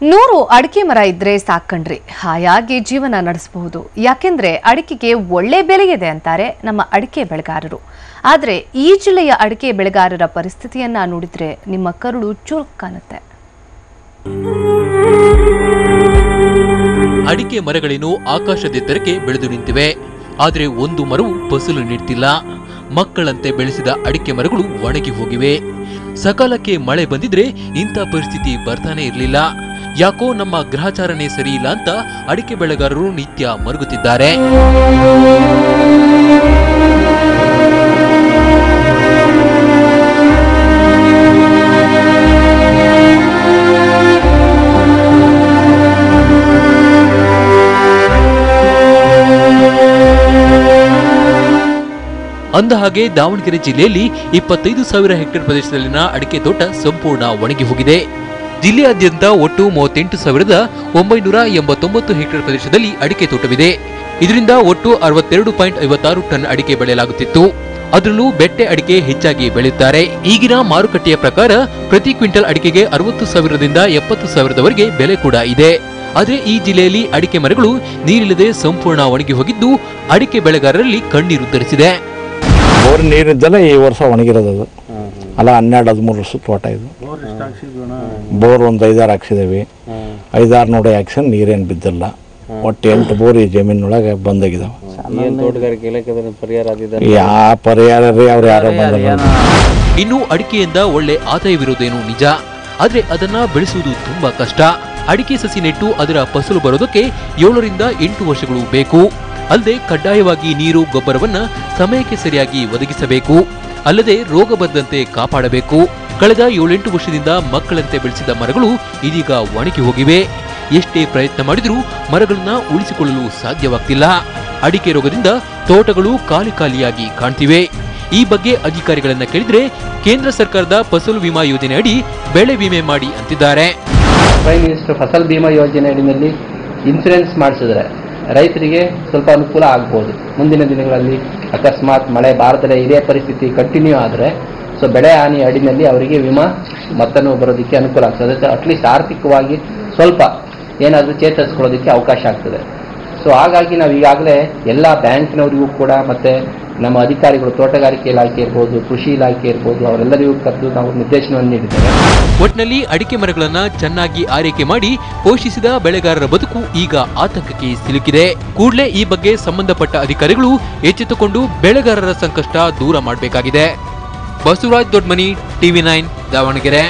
ನೂರು ಅಡಿಕೆ ಮರ ಇದ್ರೆ ಸಾಕಣ್ರಿ. ಹಾಯಾಗಿ ಜೀವನ ನಡೆಸಬಹುದು. ಯಾಕೆಂದ್ರೆ ಅಡಿಕೆಗೆ ಒಳ್ಳೆ ಬೆಲೆ ಇದೆ ಅಂತಾರೆ ನಮ್ಮ ಅಡಿಕೆ ಬೆಳೆಗಾರರು. ಆದ್ರೆ ಈ ಜಿಲ್ಲೆಯ ಅಡಿಕೆ ಬೆಳೆಗಾರರ ಪರಿಸ್ಥಿತಿಯನ್ನ ನೋಡಿದ್ರೆ ನಿಮ್ಮ ಕರುಳು ಚುರುಕಾನುತ್ತೆ ಅಡಿಕೆ ಮರಗಳೇನು ಆಕಾಶದೆತ್ತರಕ್ಕೆ ಬೆಳೆದು ನಿಂತಿವೆ. ಆದರೆ ಒಂದು ಮರವು ಫಸಲು ನೀಡ್ತಿಲ್ಲ. ಮಕ್ಕಳಂತೆ ಬೆಳೆಸಿದ ಅಡಿಕೆ ಮರಗಳು ಒಣಗಿ ಹೋಗಿವೆ. ಸಕಾಲಕ್ಕೆ ಮಳೆ ಬಂದಿದ್ರೆ ಇಂಥ ಪರಿಸ್ಥಿತಿ ಬರ್ತಾನೆ ಇರಲಿಲ್ಲ. ಯಾಕೋ ನಮ್ಮ ಗ್ರಹಚಾರಣೆ ಸರಿಯಿಲ್ಲ ಅಂತ ಅಡಿಕೆ ಬೆಳೆಗಾರರು ನಿತ್ಯ ಮರುಗುತ್ತಿದ್ದಾರೆ. ಅಂದ ಹಾಗೆ ದಾವಣಗೆರೆ ಜಿಲ್ಲೆಯಲ್ಲಿ ಇಪ್ಪತ್ತೈದು ಸಾವಿರ ಹೆಕ್ಟೇರ್ ಪ್ರದೇಶದಲ್ಲಿನ ಅಡಿಕೆ ತೋಟ ಸಂಪೂರ್ಣ ಒಣಗಿ ಹೋಗಿದೆ. ಜಿಲ್ಲೆಯಾದ್ಯಂತ ಒಟ್ಟು ಮೂವತ್ತೆಂಟು ಸಾವಿರದ ಒಂಬೈನೂರ ಎಂಬತ್ತೊಂಬತ್ತು ಹೆಕ್ಟೇರ್ ಪ್ರದೇಶದಲ್ಲಿ ಅಡಿಕೆ ತೋಟವಿದೆ. ಇದರಿಂದ ಒಟ್ಟು ಅರವತ್ತೆರಡು ಪಾಯಿಂಟ್ ಐವತ್ತಾರು ಟನ್ ಅಡಿಕೆ ಬೆಳೆಯಲಾಗುತ್ತಿತ್ತು. ಅದರಲ್ಲೂ ಬೆಟ್ಟೆ ಅಡಿಕೆ ಹೆಚ್ಚಾಗಿ ಬೆಳೆಯುತ್ತಾರೆ. ಈಗಿನ ಮಾರುಕಟ್ಟೆಯ ಪ್ರಕಾರ ಪ್ರತಿ ಕ್ವಿಂಟಲ್ ಅಡಿಕೆಗೆ ಅರವತ್ತು ಸಾವಿರದಿಂದ ಎಪ್ಪತ್ತು ಸಾವಿರದವರೆಗೆ ಬೆಲೆ ಕೂಡ ಇದೆ. ಆದರೆ ಈ ಜಿಲ್ಲೆಯಲ್ಲಿ ಅಡಿಕೆ ಮರಗಳು ನೀರಿಲ್ಲದೆ ಸಂಪೂರ್ಣ ಒಣಗಿ ಹೋಗಿದ್ದು ಅಡಿಕೆ ಬೆಳೆಗಾರರಲ್ಲಿ ಕಣ್ಣೀರು ತರಿಸಿದೆ ಈ ವರ್ಷ ಒಣಗಿರೋದು ಅಲ್ಲ ಹನ್ನೆರಡು, ಹದಿಮೂರು ವರ್ಷ ತೋಟ ಇದು. ಬೋರ್ ಒಂದು ಐದಾರು ಹಾಕ್ಸಿದೇವಿ. ಐದಾರು ನೋಡಿ ಹಾಕ್ಸನ್ ನೀರೇನು ಬಿದ್ದಿಲ್ಲ. ಒಟ್ಟು ಎಂಟು ಬೋರ್ ಈ ಜಮೀನೊಳಗೆ ಬಂದಾಗಿದಾವೆ. ಏನ್ ತೋಟಗಾರಿಕೆ ಇಲಾಖೆ ಅದನ್ನ ಪರಿಹಾರ ಆದಿದೆ ಯಾವ ಪರಿಹಾರ ರೀ ಅವ್ರು ಯಾರೋ ಬಂದ ಇನ್ನು ಅಡಿಕೆಯಿಂದ ಒಳ್ಳೆ ಆದಾಯವಿರೋದೇನು ನಿಜ. ಆದ್ರೆ ಅದನ್ನ ಬೆಳೆಸುವುದು ತುಂಬಾ ಕಷ್ಟ. ಅಡಿಕೆ ಸಸಿ ನೆಟ್ಟು ಅದರ ಫಸಲು ಬರೋದಕ್ಕೆ ಏಳರಿಂದ ಎಂಟು ವರ್ಷಗಳು ಬೇಕು. ಅಲ್ಲದೆ ಕಡ್ಡಾಯವಾಗಿ ನೀರು ಗೊಬ್ಬರವನ್ನ ಸಮಯಕ್ಕೆ ಸರಿಯಾಗಿ ಒದಗಿಸಬೇಕು. ಅಲ್ಲದೆ ರೋಗ ಬಂದಂತೆ ಕಾಪಾಡಬೇಕು. ಕಳೆದ ಏಳೆಂಟು ವರ್ಷದಿಂದ ಮಕ್ಕಳಂತೆ ಬೆಳೆಸಿದ ಮರಗಳು ಇದೀಗ ಒಣಗಿ ಹೋಗಿವೆ. ಎಷ್ಟೇ ಪ್ರಯತ್ನ ಮಾಡಿದರೂ ಮರಗಳನ್ನು ಉಳಿಸಿಕೊಳ್ಳಲು ಸಾಧ್ಯವಾಗ್ತಿಲ್ಲ. ಅಡಿಕೆ ರೋಗದಿಂದ ತೋಟಗಳು ಖಾಲಿ ಖಾಲಿಯಾಗಿ ಕಾಣ್ತಿವೆ. ಈ ಬಗ್ಗೆ ಅಧಿಕಾರಿಗಳನ್ನ ಕೇಳಿದ್ರೆ ಕೇಂದ್ರ ಸರ್ಕಾರದ ಫಸಲು ವಿಮಾ ಯೋಜನೆ ಅಡಿ ಬೆಳೆ ವಿಮೆ ಮಾಡಿ ಅಂತಿದ್ದಾರೆ. ಪ್ರೈಮ್ ಮಿನಿಸ್ಟರ್ ಫಸಲ್ ಬಿಮಾ ಯೋಜನೆ ಅಡಿನಲ್ಲಿ ಇನ್ಸೂರೆನ್ಸ್ ಮಾಡಿಸಿದ್ರೆ ರೈತರಿಗೆ ಸ್ವಲ್ಪ ಅನುಕೂಲ ಆಗ್ಬೋದು. ಮುಂದಿನ ದಿನಗಳಲ್ಲಿ ಅಕಸ್ಮಾತ್ ಮಳೆ ಬಾರದೇ ಇದೇ ಪರಿಸ್ಥಿತಿ ಕಂಟಿನ್ಯೂ ಆದರೆ ಸೊ ಬೆಳೆ ಹಾನಿ ಅಡಿನಲ್ಲಿ ಅವರಿಗೆ ವಿಮಾ ಮತ್ತನ್ನು ಬರೋದಕ್ಕೆ ಅನುಕೂಲ ಆಗ್ತದೆ. ಅಟ್ಲೀಸ್ಟ್ ಆರ್ಥಿಕವಾಗಿ ಸ್ವಲ್ಪ ಏನಾದರೂ ಚೇತರಿಸ್ಕೊಳ್ಳೋದಕ್ಕೆ ಅವಕಾಶ ಆಗ್ತದೆ. ಸೊ ಹಾಗಾಗಿ ನಾವು ಈಗಾಗಲೇ ಎಲ್ಲ ಬ್ಯಾಂಕ್ನವರಿಗೂ ಕೂಡ ಮತ್ತು ನಮ್ಮ ಅಧಿಕಾರಿಗಳು, ತೋಟಗಾರಿಕೆ ಇಲಾಖೆ ಇರ್ಬೋದು, ಕೃಷಿ ಇಲಾಖೆ ಇರ್ಬೋದು, ಅವರೆಲ್ಲರಿಗೂ ಕರೆದು ನಾವು ನಿರ್ದೇಶನವನ್ನು ನೀಡಿದ್ದೇವೆ. ಒಟ್ನಲ್ಲಿ ಅಡಿಕೆ ಮರಗಳನ್ನು ಚೆನ್ನಾಗಿ ಆರೈಕೆ ಮಾಡಿ ಪೋಷಿಸಿದ ಬೆಳೆಗಾರರ ಬದುಕು ಈಗ ಆತಂಕಕ್ಕೆ ಸಿಲುಕಿದೆ. ಕೂಡಲೇ ಈ ಬಗ್ಗೆ ಸಂಬಂಧಪಟ್ಟ ಅಧಿಕಾರಿಗಳು ಎಚ್ಚೆತ್ತುಕೊಂಡು ಬೆಳೆಗಾರರ ಸಂಕಷ್ಟ ದೂರ ಮಾಡಬೇಕಾಗಿದೆ. Basavaraj Dodmani TV nine Davanagere